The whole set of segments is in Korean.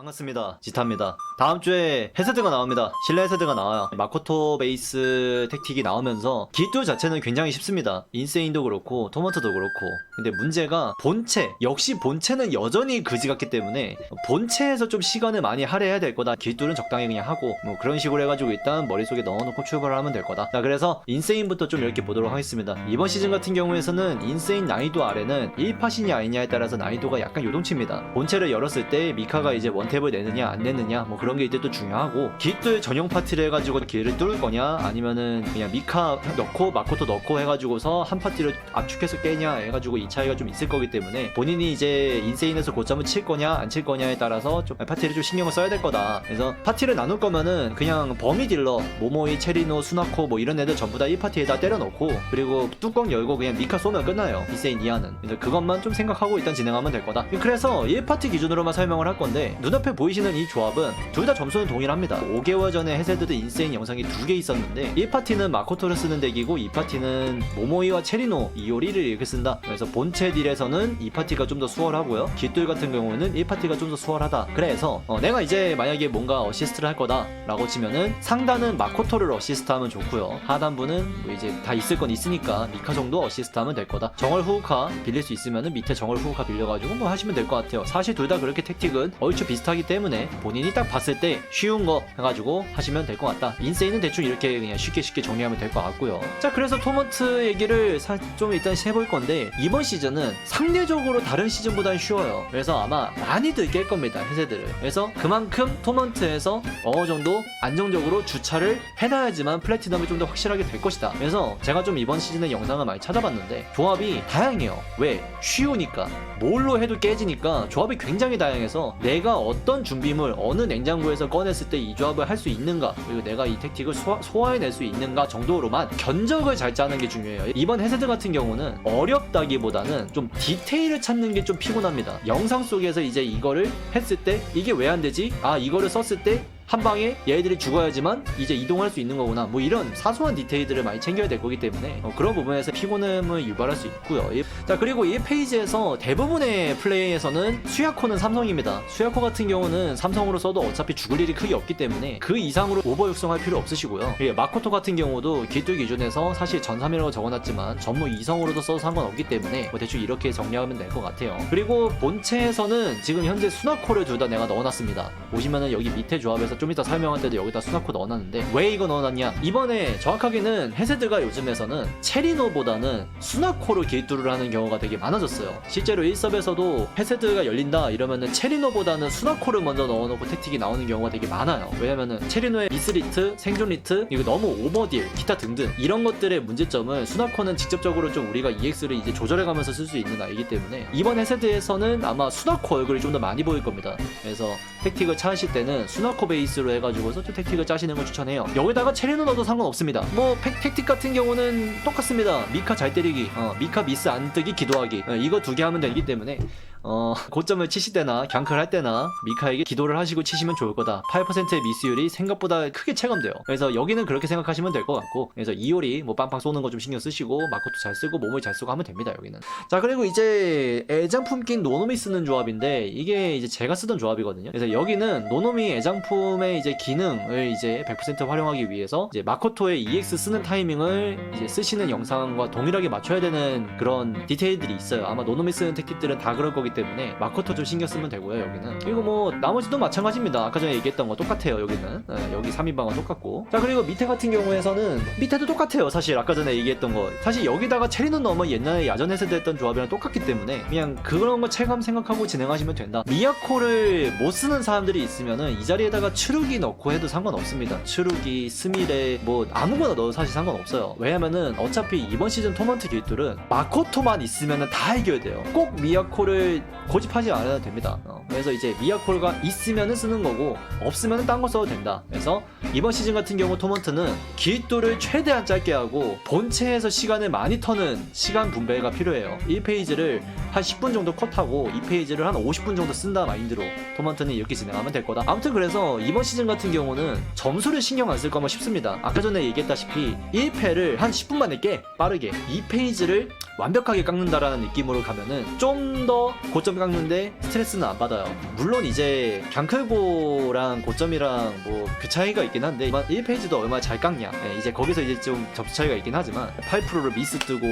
반갑습니다. 지타입니다. 다음 주에 헤세드가 나옵니다. 실내 헤세드가 나와요. 마코토 베이스 택틱이 나오면서 기뚜 자체는 굉장히 쉽습니다. 인세인도 그렇고 토마토도 그렇고. 근데 문제가 본체, 역시 본체는 여전히 그지 같기 때문에 본체에서 좀 시간을 많이 할애해야 될 거다. 기뚜는 적당히 그냥 하고 뭐 그런 식으로 해가지고 일단 머릿속에 넣어놓고 출발을 하면 될 거다. 자 그래서 인세인부터 좀 이렇게 보도록 하겠습니다. 이번 시즌 같은 경우에서는 인세인 난이도 아래는 1팟이냐 아니냐에 따라서 난이도가 약간 요동칩니다. 본체를 열었을 때 미카가 이제 원 탭을 내느냐 안 내느냐 뭐 그런 게 이때 또 중요하고. 기뚜 전용 파티를 해가지고 길을 뚫을 거냐 아니면은 그냥 미카 넣고 마코토 넣고 해가지고서 한 파티를 압축해서 깨냐 해가지고 이 차이가 좀 있을 거기 때문에 본인이 이제 인세인에서 고점을 칠 거냐 안 칠 거냐에 따라서 좀 파티를 좀 신경을 써야 될 거다. 그래서 파티를 나눌 거면은 그냥 범위 딜러 모모이 체리노 수나코 뭐 이런 애들 전부 다이 파티에다 때려 넣고 그리고 뚜껑 열고 그냥 미카 쏘면 끝나요 인세인 이하는. 그래서 그것만 좀 생각하고 일단 진행하면 될 거다. 그래서 1파티 기준으로만 설명을 할 건데 눈 앞에 보이시는 이 조합은 둘 다 점수는 동일합니다. 5개월 전에 헤세드드 인세인 영상이 두 개 있었는데 1파티는 마코토를 쓰는 덱이고 2파티는 모모이와 체리노 이오리를 이렇게 쓴다. 그래서 본체 딜에서는 2파티가 좀 더 수월하고요. 깃돌 같은 경우는 1파티가 좀 더 수월하다. 그래서 어, 내가 이제 만약에 뭔가 어시스트를 할 거다 라고 치면은 상단은 마코토를 어시스트 하면 좋고요. 하단부는 뭐 이제 다 있을 건 있으니까 미카 정도 어시스트 하면 될 거다. 정월 후우카 빌릴 수 있으면은 밑에 정월 후우카 빌려가지고 뭐 하시면 될 것 같아요. 사실 둘 다 그렇게 택틱은 얼추 비슷 하기 때문에 본인이 딱 봤을 때 쉬운 거 해가지고 하시면 될 것 같다. 인세이는 대충 이렇게 그냥 쉽게 쉽게 정리하면 될 것 같고요. 자 그래서 토먼트 얘기를 사- 좀 일단 해볼 건데 이번 시즌은 상대적으로 다른 시즌보다는 쉬워요. 그래서 아마 많이들 깰 겁니다 해세들을. 그래서 그만큼 토먼트에서 어느 정도 안정적으로 주차를 해놔야지만 플래티넘이 좀 더 확실하게 될 것이다. 그래서 제가 좀 이번 시즌의 영상을 많이 찾아봤는데 조합이 다양해요. 왜? 쉬우니까. 뭘로 해도 깨지니까 조합이 굉장히 다양해서 내가 어떤 준비물 어느 냉장고에서 꺼냈을 때 이 조합을 할 수 있는가 그리고 내가 이 택틱을 소화, 소화해낼 수 있는가 정도로만 견적을 잘 짜는 게 중요해요 이번 헤세드 같은 경우는 어렵다기보다는 좀 디테일을 찾는 게 좀 피곤합니다 영상 속에서 이제 이거를 했을 때 이게 왜 안 되지? 아 이거를 썼을 때 한 방에 얘들이 죽어야지만 이제 이동할 수 있는 거구나. 뭐 이런 사소한 디테일들을 많이 챙겨야 될 거기 때문에 어, 그런 부분에서 피곤함을 유발할 수 있고요. 이- 자 그리고 이 페이지에서 대부분의 플레이에서는 수야코는 삼성입니다. 수야코 같은 경우는 삼성으로 써도 어차피 죽을 일이 크게 없기 때문에 그 이상으로 오버 육성할 필요 없으시고요. 예, 마코토 같은 경우도 길들 기준에서 사실 전삼이라고 적어놨지만 전무 이성으로도 써도 상관없기 때문에 뭐 대충 이렇게 정리하면 될 것 같아요. 그리고 본체에서는 지금 현재 수나코를 둘 다 내가 넣어놨습니다. 보시면은 여기 밑에 조합에서 좀 이따 설명할 때도 여기다 수나코 넣어놨는데 왜 이거 넣어놨냐? 이번에 정확하게는 헤세드가 요즘에서는 체리노보다는 수나코로 길두를 하는 경우가 되게 많아졌어요. 실제로 1섭에서도 헤세드가 열린다 이러면은 체리노보다는 수나코를 먼저 넣어놓고 택틱이 나오는 경우가 되게 많아요. 왜냐면은 체리노의 미스리트, 생존리트 이거 너무 오버딜, 기타 등등 이런 것들의 문제점을 수나코는 직접적으로 좀 우리가 EX를 이제 조절해가면서 쓸 수 있는 아이기 때문에 이번 헤세드에서는 아마 수나코 얼굴이 좀 더 많이 보일 겁니다. 그래서 택틱을 찾으실 때는 수나코 베이스 로 해가지고서 좀 택틱을 짜시는 걸 추천해요. 여기다가 체리노 넣어도 상관없습니다. 뭐 팩- 택틱 같은 경우는 똑같습니다. 미카 잘 때리기, 어, 미카 미스 안 뜨기, 기도하기 어, 이거 두 개 하면 되기 때문에 어, 고점을 치실 때나 경클 할 때나 미카에게 기도를 하시고 치시면 좋을 거다. 8%의 미스율이 생각보다 크게 체감돼요. 그래서 여기는 그렇게 생각하시면 될 것 같고 그래서 이올이 뭐 빵빵 쏘는 거 좀 신경 쓰시고 마코도 잘 쓰고 몸을 잘 쓰고 하면 됩니다. 여기는. 자 그리고 이제 애장품 낀 노노미 쓰는 조합인데 이게 이제 제가 쓰던 조합이거든요. 그래서 여기는 노노미 애장품의 이제 기능을 이제 100% 활용하기 위해서 이제 마코토의 EX 쓰는 타이밍을 이제 쓰시는 영상과 동일하게 맞춰야 되는 그런 디테일들이 있어요. 아마 노노미 쓰는 택틱들은 다 그럴 거기 때문에 마코토 좀 신경 쓰면 되고요. 여기는 그리고 뭐 나머지도 마찬가지입니다. 아까 전에 얘기했던 거 똑같아요. 여기는 네, 여기 3인방은 똑같고 자 그리고 밑에 같은 경우에서는 밑에도 똑같아요. 사실 아까 전에 얘기했던 거 사실 여기다가 체리는 넣으면 옛날에 야전에서 됐던 조합이랑 똑같기 때문에 그냥 그런 거 체감 생각하고 진행하시면 된다. 미야코를 못 쓰는 사람들이 있으면은 이 자리에다가 추루기 넣고 해도 상관없습니다. 추루기, 스미레 뭐 아무거나 넣어도 사실 상관없어요. 왜냐면은 어차피 이번 시즌 토먼트 길들은 마코토만 있으면은 다 이겨야 돼요. 꼭 미야코를 고집하지 않아도 됩니다. 어, 그래서 이제 미야코가 있으면은 쓰는 거고 없으면은 딴 거 써도 된다. 그래서 이번 시즌 같은 경우 토먼트는 길도를 최대한 짧게 하고 본체에서 시간을 많이 터는 시간 분배가 필요해요. 1페이지를 한 10분 정도 컷하고 2페이지를 한 50분 정도 쓴다 마인드로 토먼트는 이렇게 진행하면 될 거다. 아무튼 그래서 이번 시즌 같은 경우는 점수를 신경 안 쓸 거면 쉽습니다. 아까 전에 얘기했다시피 1패를 한 10분 만에 깨 빠르게 2페이지를 완벽하게 깎는다라는 느낌으로 가면은 좀 더 고점 깎는데 스트레스는 안 받아요. 물론 이제 강클고랑 고점이랑 뭐 그 차이가 있긴 한데 1페이지도 얼마나 잘 깎냐. 예, 이제 거기서 이제 좀 접수 차이가 있긴 하지만 8%를 미스 뜨고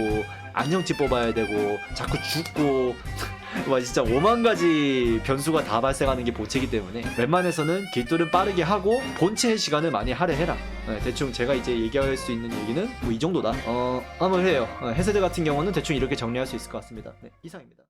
안정치 뽑아야 되고 자꾸 죽고 와 진짜 5만 가지 변수가 다 발생하는 게 보체이기 때문에 웬만해서는 길도를 빠르게 하고 본체의 시간을 많이 할애해라. 네, 대충 제가 이제 얘기할 수 있는 얘기는 뭐 이 정도다. 어 해요. 어, 해세대 같은 경우는 대충 이렇게 정리할 수 있을 것 같습니다. 네, 이상입니다.